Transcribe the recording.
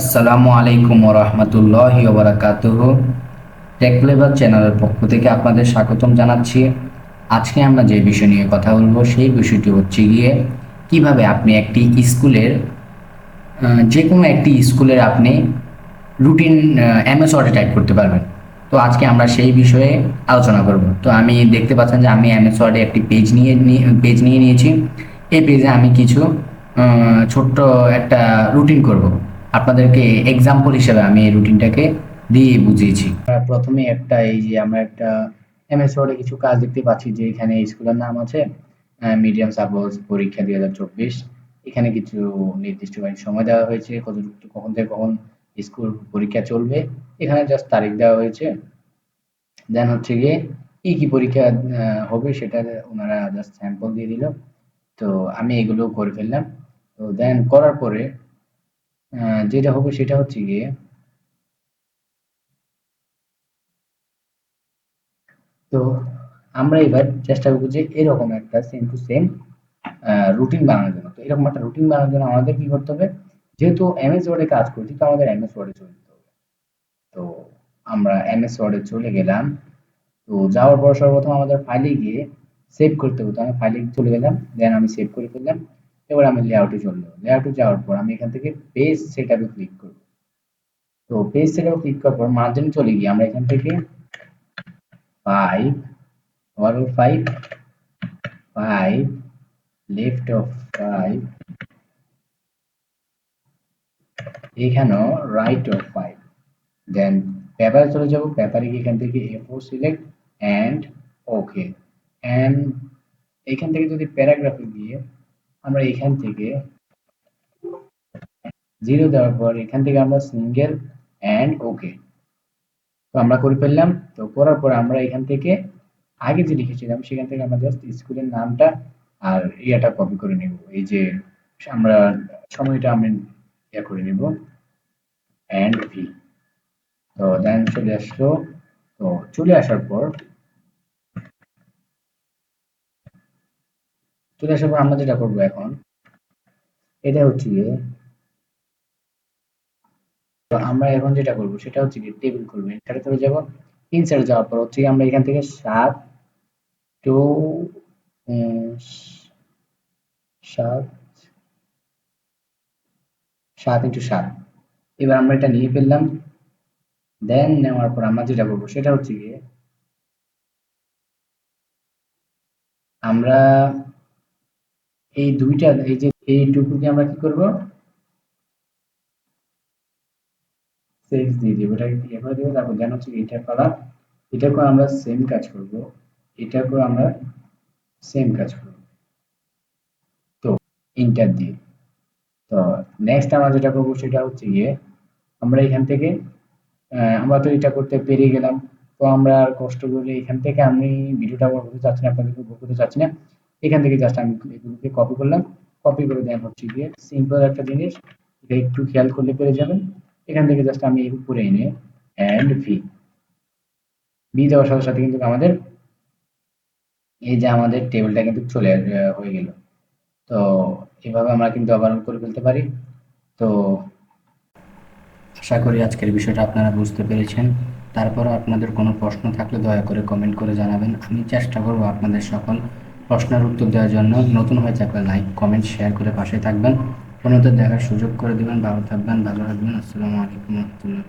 আসসালামু আলাইকুম রহমতুল্লাহ ওবরাকাতুহ। টেকলেভার চ্যানেলের পক্ষ থেকে আপনাদের স্বাগতম জানাচ্ছি। আজকে আমরা যে বিষয় নিয়ে কথা বলব, সেই বিষয়টি হচ্ছে গিয়ে কীভাবে আপনি একটি স্কুলের যে কোনো একটি স্কুলের আপনি রুটিন এমএস ওয়ার্ডে টাইপ করতে পারবেন। তো আজকে আমরা সেই বিষয়ে আলোচনা করব। তো আমি দেখতে পাচ্ছেন যে আমি এমএস ওয়ার্ডে একটি পেজ নিয়ে পেজ নিয়ে নিয়েছি। এই পেজে আমি কিছু ছোট্ট একটা রুটিন করব। আপনাদেরকে এক্সাম্পল হিসেবে আমি এই রুটিনটাকে দিয়ে বুঝিয়েছি। প্রথমে একটা এই যে আমরা একটা এমএস ওয়ার্ডে কিছু কাজ দেখতে পাচ্ছি যে এখানে স্কুলের নাম আছে মিডিয়াম সাপোজ পরীক্ষা দুই হাজার চব্বিশ। এখানে কিছু নির্দিষ্ট সময় দেওয়া হয়েছে কত কখন থেকে কখন স্কুল পরীক্ষা চলবে। এখানে জাস্ট তারিখ দেওয়া হয়েছে। দেন হচ্ছে গিয়ে কি কি পরীক্ষা হবে সেটা ওনারা জাস্ট স্যাম্পল দিয়ে দিল। তো আমি এগুলো করে ফেললাম। তো দেন করার পরে যেটা হবে সেটা হচ্ছে গিয়ে তো আমরা এবার চেষ্টা করব যে এরকম একটা সেম টু সেম রুটিন বানানোর জন্য। তো এরকম একটা রুটিন বানানোর জন্য আমাদের কি করতে হবে? যেহেতু এমএস ওয়ার্ডে কাজ করছি, তো আমাদের এমএস ওয়ার্ডে চলে যেতে হবে। তো আমরা এমএস ওয়ার্ডে চলে গেলাম। তো যাওয়ার পর সর্বপ্রথম আমাদের ফাইলে গিয়ে সেভ করতে হতো আমি ফাইলে চলে গেলাম দেন আমি সেভ করে ফেললাম। এবার আমি লেআউটে চলে যাব। লেআউটে যাওয়ার পর আমি এখান থেকে পেজ সেটআপে ক্লিক করব। তো পেজ সেটআপে ক্লিক করার পর মার্জিন চলে গিয়ে আমরা এখান থেকে five over five five left off five এখানেও রাইট অফ ফাইভ দেন পেপারে চলে যাব পেপারে গিয়ে এখান থেকে A four select and okay and এখান থেকে যদি প্যারাগ্রাফে গিয়ে আমরা এখান থেকে জিরো দেওয়ার পর এখান থেকে আমরা সিঙ্গেল অ্যান্ড ওকে তো আমরা করে ফেললাম। তো করার পর আমরা এখান থেকে আগে যে লিখেছিলাম, সেখান থেকে আমরা জাস্ট স্কুলের নামটা আর ইয়াটা কপি করে নেব। এই যে আমরা সময়টা আমি ইয়া করে নেব। অ্যান্ড ভি তো দেন চলে আসলো। তো চলে আসার পর চলে আসার পর আমরা যেটা করব এখন, এটা হচ্ছে গিয়ে, তো আমরা এখন যেটা করব সেটা হচ্ছে গিয়ে টেবিল করব। এখানে চলে যাব ইনসার্ট যাওয়ার পর হচ্ছে আমরা এখান থেকে সাত টু সাত সাত ইন্টু সাত। এবার আমরা এটা নিয়ে ফেললাম। দেন নেওয়ার পর আমরা যেটা করব সেটা হচ্ছে গিয়ে, আমরা এই দুইটা, এই যে এইটুকু দিয়ে আমরা কি করব? সেক্স দিয়ে দিব এটা ইয়ে করে দেবো? তারপর দেন হচ্ছে এটা করা এটা করে আমরা সেম কাজ করব এটা করে আমরা সেম কাজ করব। তো ইন্টার দিয়ে, তো নেক্সট আমরা যেটা করব সেটা হচ্ছে গিয়ে আমরা এখান থেকে আমরা তো এটা করতে পেরে গেলাম, তো আমরা আর কষ্ট করে এখান থেকে আমি ভিডিওটা করতে চাচ্ছি না, আপনাদেরকে করতে চাচ্ছি না। এখান থেকে জাস্ট আমি এগুলোকে কপি করলাম। কপি করে দেন হচ্ছে গিয়ে সিম্পল একটা জিনিস, এটা একটু খেয়াল করলে পেরে যাবেন। এখান থেকে জাস্ট আমি উপরে এনে অ্যান্ড ভি ভি দেওয়ার সাথে সাথে কিন্তু আমাদের এই যে আমাদের টেবিলটা কিন্তু চলে হয়ে গেল। তো এভাবে আমরা কিন্তু আবার করে ফেলতে পারি। তো আশা করি আজকের বিষয়টা আপনারা বুঝতে পেরেছেন। তারপরও আপনাদের কোনো প্রশ্ন থাকলে দয়া করে কমেন্ট করে জানাবেন। আমি চেষ্টা করব আপনাদের সকল প্রশ্নের উত্তর দেওয়ার জন্য নতুন হয়ে থাকলে লাইক কমেন্ট শেয়ার করে পাশে থাকবেন। অন্যদের দেখার সুযোগ করে দেবেন, ভালো থাকবেন ভালো থাকবেন। আসসালামু আলাইকুম রহমতুল্লাহ